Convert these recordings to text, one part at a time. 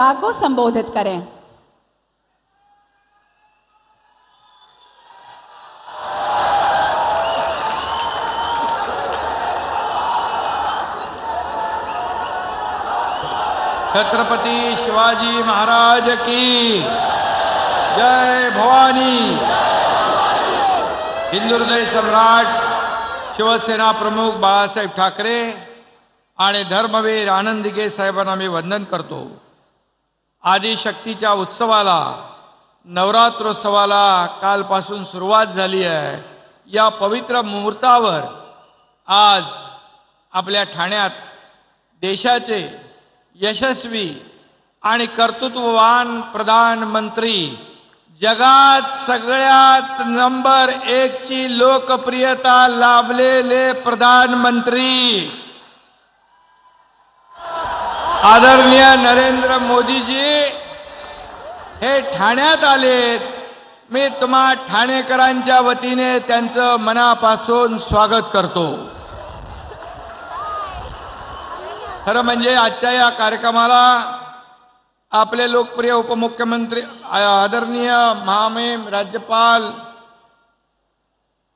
को संबोधित करें। छत्रपती शिवाजी महाराज की जय भवानी। हिंदुहृदय सम्राट शिवसेना प्रमुख बाळासाहेब ठाकरे आणि धर्मवीर आनंदिगे साहेबांना मी वंदन करतो। आदिशक्तीच्या उत्सवाला नवरात्रोत्सवाला कालपासून सुरुवात झाली आहे. या पवित्र मुहूर्तावर आज आपल्या ठाण्यात देशाचे यशस्वी आणि कर्तृत्ववान प्रधानमंत्री जगात सगळ्यात नंबर एकची लोकप्रियता लाभलेले प्रधानमंत्री आदरणीय नरेंद्र मोदीजी हे ठाण्यात आलेत. मी तुम्हा ठाणेकरांच्या वतीने त्यांचं मनापासून स्वागत करतो. खरं म्हणजे आजच्या या कार्यक्रमाला आपले लोकप्रिय उपमुख्यमंत्री आदरणीय महामेम राज्यपाल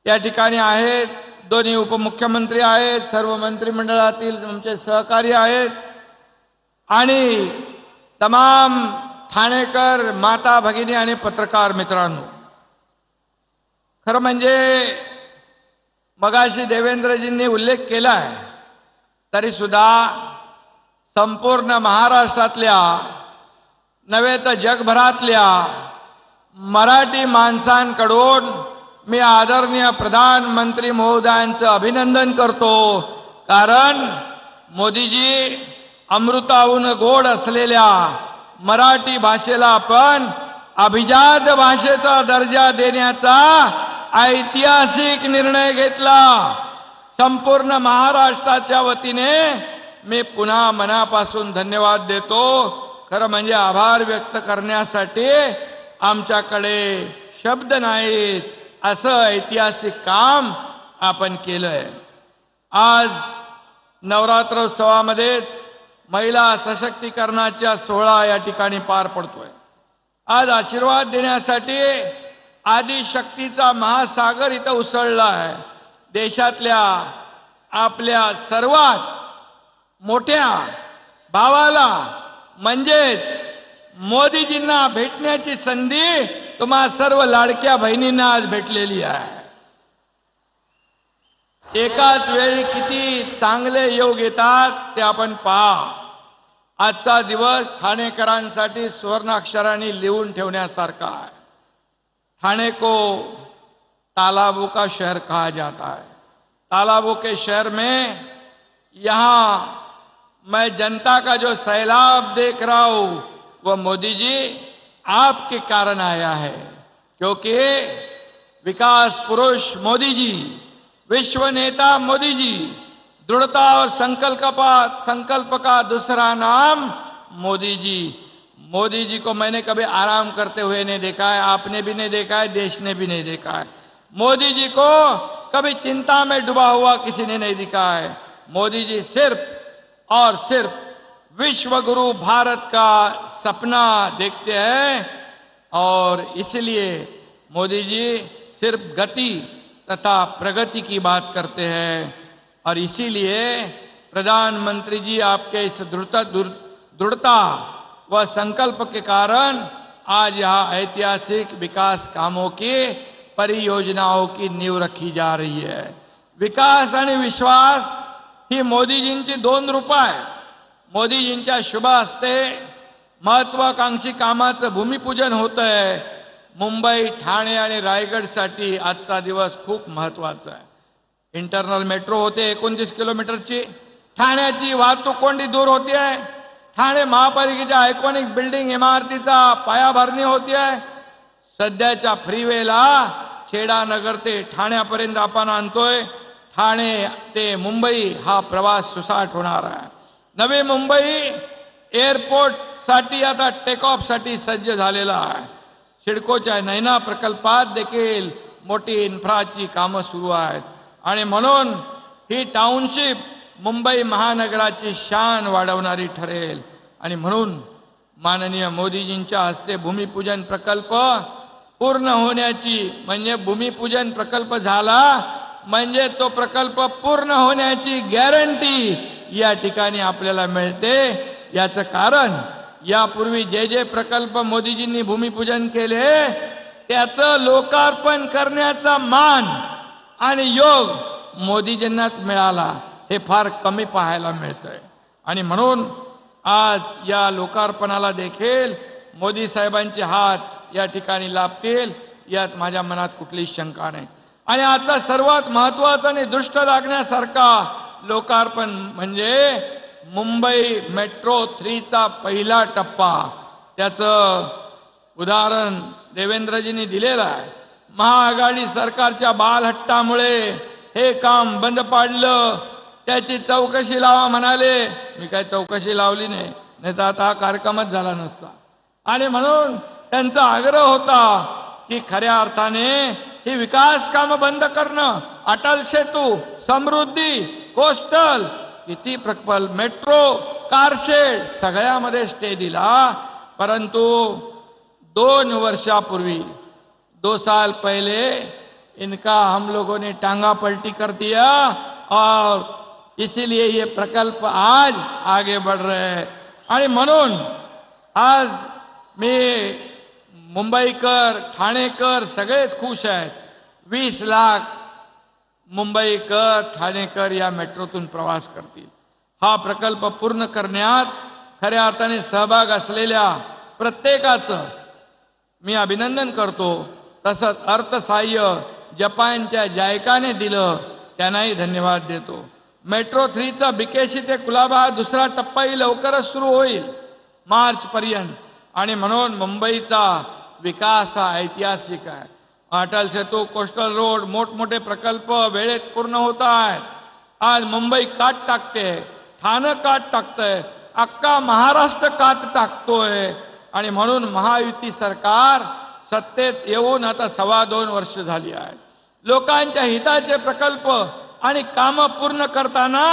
या ठिकाणी आहेत. दोन्ही उपमुख्यमंत्री आहेत. सर्व मंत्रिमंडळातील आमचे सहकारी आहेत. आणि तमाम ठाणेकर माता भगिनी आणि पत्रकार मित्रांनो खरं म्हणजे मगाशी देवेंद्रजींनी उल्लेख केला आहे तरी सुद्धा संपूर्ण महाराष्ट्रातल्या नव्हे तर जगभरातल्या मराठी माणसांकडून मी आदरणीय प्रधानमंत्री महोदयांचं अभिनंदन करतो. कारण मोदीजी अमृताहून गोड असलेल्या मराठी भाषेला आपण अभिजात भाषेचा दर्जा देण्याचा ऐतिहासिक निर्णय घेतला. संपूर्ण महाराष्ट्राच्या वतीने मी पुन्हा मनापासून धन्यवाद देतो. खरं म्हणजे आभार व्यक्त करण्यासाठी आमच्याकडे शब्द नाहीत असं ऐतिहासिक काम आपण केलंय. आज नवरात्रोत्सवामध्येच महिला सशक्तीकरणाच्या सोहळा या ठिकाणी पार पडतोय. आज आशीर्वाद देण्यासाठी आदिशक्तीचा महासागर इथं उसळला आहे. देशातल्या आपल्या सर्वात मोठ्या भावाला म्हणजेच मोदीजींना भेटण्याची संधी तुम्हा सर्व लाडक्या बहिणींना आज भेटलेली आहे. एकाच वेळी किती चांगले योग येतात ते आपण पहा. आजचा दिवस ठाणेकरांसाठी सुवर्णाक्षरांनी लिहून ठेवण्यासारखा आहे. ठाणे को तालाबों का शहर कहा जाता है? तालाबों के शहर में यहाँ मैं जनता का जो सैलाब देख रहा हूँ, वह मोदी जी आपके कारण आया है, क्योंकि विकास पुरुष मोदी जी विश्व नेता मोदी जी दृढ़ता और संकल्प का संकल्प का दूसरा नाम मोदी जी मोदी जी को मैंने कभी आराम करते हुए नहीं देखा है, आपने भी नहीं देखा है, देश ने भी नहीं देखा है। मोदी जी को कभी चिंता में डूबा हुआ किसी ने नहीं दिखा है। मोदी जी सिर्फ़ और सिर्फ़ विश्व गुरु भारत का सपना देखते हैं और इसलिए मोदी जी सिर्फ़ गति तथा प्रगति की बात करते हैं। और इसीलिए प्रधानमंत्री जी आपके इस दृढ़ता दृढ़ता व संकल्प के कारण आज यहाँ ऐतिहासिक विकास कामों की, परियोजनाओं की नींव रखी जा रही है। विकास आणि विश्वास ही मोदी मोदीजींची दोन रूपं आहेत। मोदीजींच्या शुभ हस्ते महत्वाकांक्षी कामाचं भूमिपूजन होत आहे मुंबई ठाणे आणि रायगडसाठी आजचा दिवस खूप महत्त्वाचा आहे. इंटरनल मेट्रो होते एकोणतीस किलोमीटरची. ठाण्याची वाहतूक कोंडी दूर होती आहे ठाणे महापालिकेच्या आयकॉनिक बिल्डिंग इमारतीचा पायाभरणी होती आहे सध्याच्या फ्रीवेला छेडानगर ते ठाण्यापर्यंत आपण आणतोय. ठाणे ते मुंबई हा प्रवास सुसाट होणार आहे. नवी मुंबई एअरपोर्टसाठी आता टेकऑफसाठी सज्ज झालेला आहे. सिडकोच्या नैना प्रकल्पात देखील मोठी इन्फ्राची कामं सुरू आहेत. आणि म्हणून ही टाउनशिप मुंबई महानगराची शान वाढवणारी ठरेल. आणि म्हणून माननीय मोदीजींच्या हस्ते भूमिपूजन प्रकल्प पूर्ण होण्याची म्हणजे भूमिपूजन प्रकल्प झाला म्हणजे तो प्रकल्प पूर्ण होण्याची गॅरंटी या ठिकाणी आपल्याला मिळते. याचं कारण यापूर्वी जे जे प्रकल्प मोदीजींनी भूमिपूजन केले त्याचं लोकार्पण करण्याचा मान आणि योग मोदीजींनाच मिळाला हे फार कमी पाहायला मिळतंय. आणि म्हणून आज या लोकार्पणाला देखील मोदी साहेबांचे हात या ठिकाणी लाभतील यात माझ्या मनात कुठलीच शंका नाही. आणि आजचा सर्वात महत्त्वाचा आणि दृष्ट लागण्यासारखा लोकार्पण म्हणजे मुंबई मेट्रो थ्रीचा पहिला टप्पा. त्याचं उदाहरण देवेंद्रजींनी दिलेलं आहे. महाआघाडी सरकारच्या बालहट्टामुळे हे काम बंद पाडलं. त्याची चौकशी लावा म्हणाले. मी काय चौकशी लावली नाही. नाही तर आता हा कार्यक्रमच झाला नसता. आणि म्हणून त्यांचा आग्रह होता की खऱ्या अर्थाने ही विकास कामं बंद करणं. अटल सेतू समृद्धी कोस्टल किती प्रकल्प मेट्रो कारशेड सगळ्यामध्ये स्टे दिला. परंतु दोन वर्षापूर्वी दो साल पहले इनका हम लोगों ने टांगा पलटी कर दिया और इसीलिए ये प्रकल्प आज आगे बढ़ रहे हैं। आणि म्हणून आज मी मुंबईकर ठाणेकर सगळेच खुश आहेत वीस लाख मुंबईकर ठाणेकर या मेट्रोतून प्रवास करतील. हा प्रकल्प पूर्ण करण्यात खऱ्या अर्थाने सहभाग असलेल्या प्रत्येकाचं मी अभिनंदन करतो. तसंच अर्थसहाय्य जपानच्या जायकाने दिलं त्यांनाही धन्यवाद देतो. मेट्रो थ्रीचा बिकेशी ते कुलाबा हा दुसरा टप्पाही लवकरच सुरू होईल. मार्चपर्यंत. आणि म्हणून मुंबईचा विकास हा ऐतिहासिक आहे. अटल सेतू कोस्टल रोड मोठमोठे प्रकल्प वेळेत पूर्ण होत आहेत. आज मुंबई काट टाकते ठाणं काट टाकतंय अख्खा महाराष्ट्र काट टाकतोय. आणि म्हणून महायुती सरकार सत्तेत येऊन आता सव्वा दोन वर्ष झाली आहेत. लोकांच्या हिताचे प्रकल्प आणि कामं पूर्ण करताना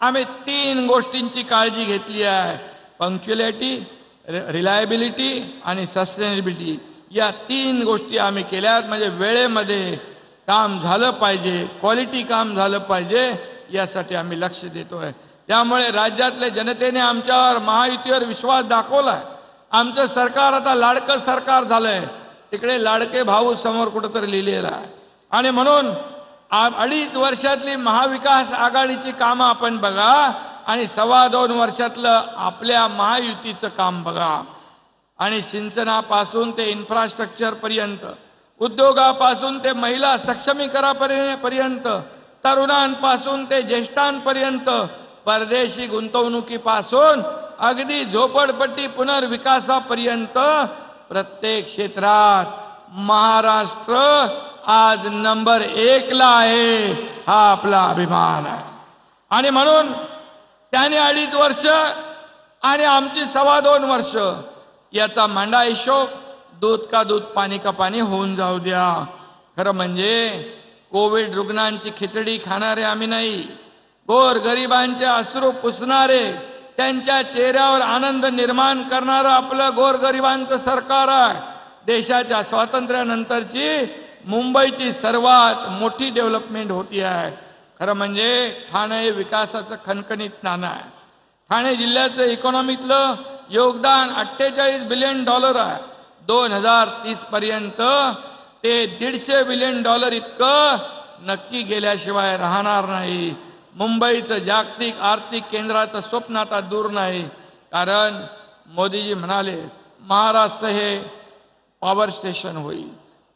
आम्ही तीन गोष्टींची काळजी घेतली आहे. पंक्च्युलिटी रिलायबिलिटी आणि सस्टेनेबिलिटी या तीन गोष्टी आम्ही केल्यात. म्हणजे वेळेमध्ये काम झालं पाहिजे क्वालिटी काम झालं पाहिजे यासाठी आम्ही लक्ष देतोय. त्यामुळे राज्यातल्या जनतेने आमच्यावर महायुतीवर विश्वास दाखवलाय. आमचं सरकार आता लाडकं सरकार झालंय. तिकडे लाडके भाऊ समोर कुठंतरी लिहिलेलं आहे. आणि म्हणून आ- अडीच वर्षातली महाविकास आघाडीची कामं आपण बघा आणि सव्वा दोन वर्षातलं आपल्या महायुतीचं काम बघा. आणि सिंचनापासून ते इन्फ्रास्ट्रक्चरपर्यंत उद्योगापासून ते महिला सक्षमीकरापर्यंत तरुणांपासून ते ज्येष्ठांपर्यंत परदेशी गुंतवणुकीपासून अगदी झोपडपट्टी पुनर्विकासापर्यंत प्रत्येक क्षेत्रात महाराष्ट्र आज नंबर एकला आहे हा आपला अभिमान आहे. आणि म्हणून त्याने अडीच वर्ष आणि आमची सव्वा दोन वर्ष याचा मांडा हिशोब दूध का दूध पाणी का पाणी होऊन जाऊ द्या. खरं म्हणजे कोविड रुग्णांची खिचडी खाणारे आम्ही नाही. गोर गरिबांचे अश्रू पुसणारे त्यांच्या चेहऱ्यावर आनंद निर्माण करणारं आपलं गोरगरिबांचं सरकार आहे. देशाच्या स्वातंत्र्यानंतरची मुंबईची सर्वात मोठी डेव्हलपमेंट होती आहे. खरं म्हणजे ठाणे हे विकासाचं खणखणीत नाणं आहे. ठाणे जिल्ह्याचं इकॉनॉमीतलं योगदान अठ्ठेचाळीस बिलियन डॉलर आहे. दोन हजार तीस पर्यंत ते दीडशे बिलियन डॉलर इतकं नक्की गेल्याशिवाय राहणार नाही. मुंबईचं जागतिक आर्थिक केंद्राचं स्वप्न आता दूर नाही. कारण मोदीजी म्हणाले महाराष्ट्र हे पॉवर स्टेशन होईल.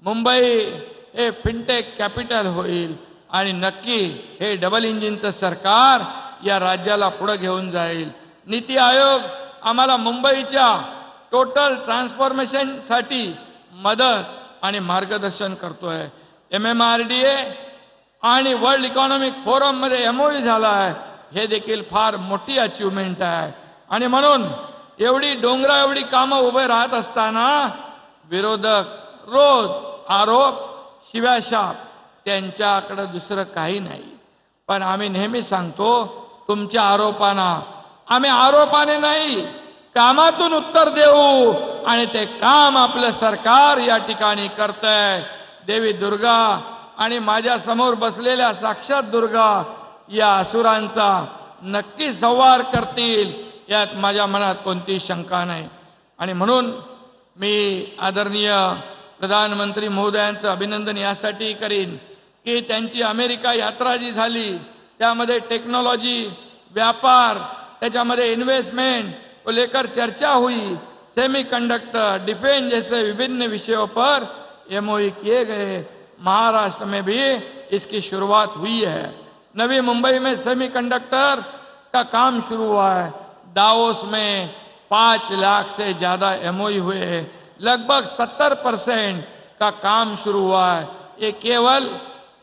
मुंबई हे फिनटेक कॅपिटल होईल. आणि नक्की हे डबल इंजिनचं सरकार या राज्याला पुढे घेऊन जाईल. नीती आयोग आम्हाला मुंबईच्या टोटल ट्रान्सफॉर्मेशनसाठी मदत आणि मार्गदर्शन करतोय. M M R D A आणि वर्ल्ड इकॉनॉमिक फोरममध्ये एमओयू झाला आहे. हे देखील फार मोठी अचिव्हमेंट आहे. आणि म्हणून एवढी डोंगरा एवढी कामं उभे राहत असताना विरोधक रोज आरोप शिव्याशाप त्यांच्याकडं दुसरं काही नाही. पण आम्ही नेहमी सांगतो तुमच्या आरोपांना आम्ही आरोपाने नाही कामातून उत्तर देऊ आणि ते काम आपलं सरकार या ठिकाणी करतंय. देवी दुर्गा आणि माझ्यासमोर बसलेल्या साक्षात दुर्गा या असुरांचा नक्की संवार करतील यात माझ्या मनात कोणती शंका नाही. आणि म्हणून मी आदरणीय प्रधानमंत्री महोदयांचं अभिनंदन यासाठी करीन की त्यांची अमेरिका यात्रा जी झाली त्यामध्ये टेक्नॉलॉजी व्यापार त्याच्यामध्ये इन्वेस्टमेंट को लेकर चर्चा हुई सेमी कंडक्टर डिफेंस जैसे विभिन्न विषयों पर एमओई किए गए, महाराष्ट्र में भी इसकी शुरुआत हुई है। नवी मुंबई में सेमी कंडक्टर का काम शुरू हुआ है। दाओस में पाँच लाख से ज़्यादा एमओई हुए हैं। लगभग सत्तर परसेंट का काम शुरू हुआ है। ये केवल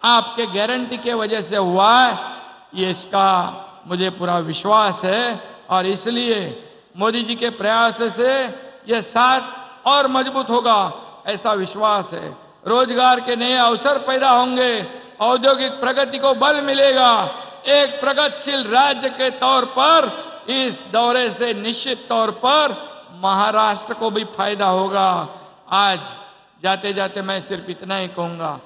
आपके गारंटी के वजह से हुआ है। ये इसका मुझे पूरा विश्वास है और इसलिए मोदी जी के प्रयास से यह साथ और मज़बूत होगा, ऐसा विश्वास है। रोज़गार के नए अवसर पैदा होंगे, औद्योगिक प्रगति को बल मिलेगा। एक प्रगतिशील राज्य के तौर पर, इस दौरे से निश्चित तौर पर महाराष्ट्र को भी फ़ायदा होगा। आज जाते जाते मैं सिर्फ़ इतना ही कहूँगा।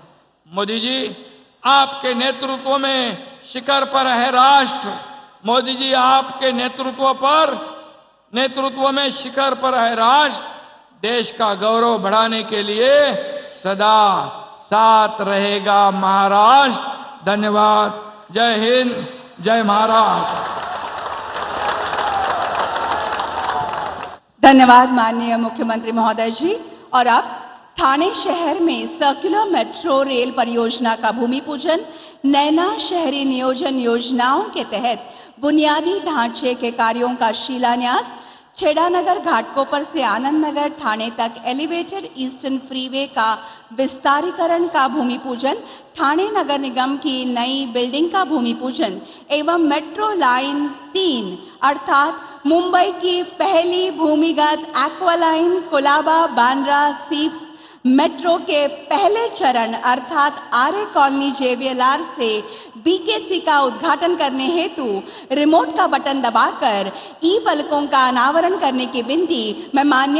मोदी जी, आपके नेतृत्व में शिखर पर है राष्ट्र। मोदी जी आपके नेतृत्व पर, नेतृत्व में शिखर पर है राष्ट्र। देश का गौरव बढ़ाने के लिए सदा साथ रहेगा महाराष्ट्र। धन्यवाद। जय हिंद। जय महाराष्ट्र। धन्यवाद माननीय मुख्यमंत्री महोदय जी। और अब ठाणे शहर में सर्कुलर मेट्रो रेल परियोजना का भूमि पूजन नैना शहरी नियोजन योजनाओं के तहत बुनियादी ढांचे के कार्यों का शिलान्यास, छेड़ानगर घाटकोपर से आनंद नगर थाने तक एलिवेटेड ईस्टर्न फ्रीवे का विस्तारीकरण का भूमि पूजन थाने नगर निगम की नई बिल्डिंग का भूमि पूजन एवं मेट्रो लाइन तीन, अर्थात मुंबई की पहली भूमिगत aqua line Colaba Bandra SEEPZ metro के पहले चरण, अर्थात आर्य कॉलोनी जेवीएलआर से बीकेसी का उद्घाटन करने हेतु रिमोट का बटन दबाकर ई पलकों का अनावरण करने की विनती मैं मान्य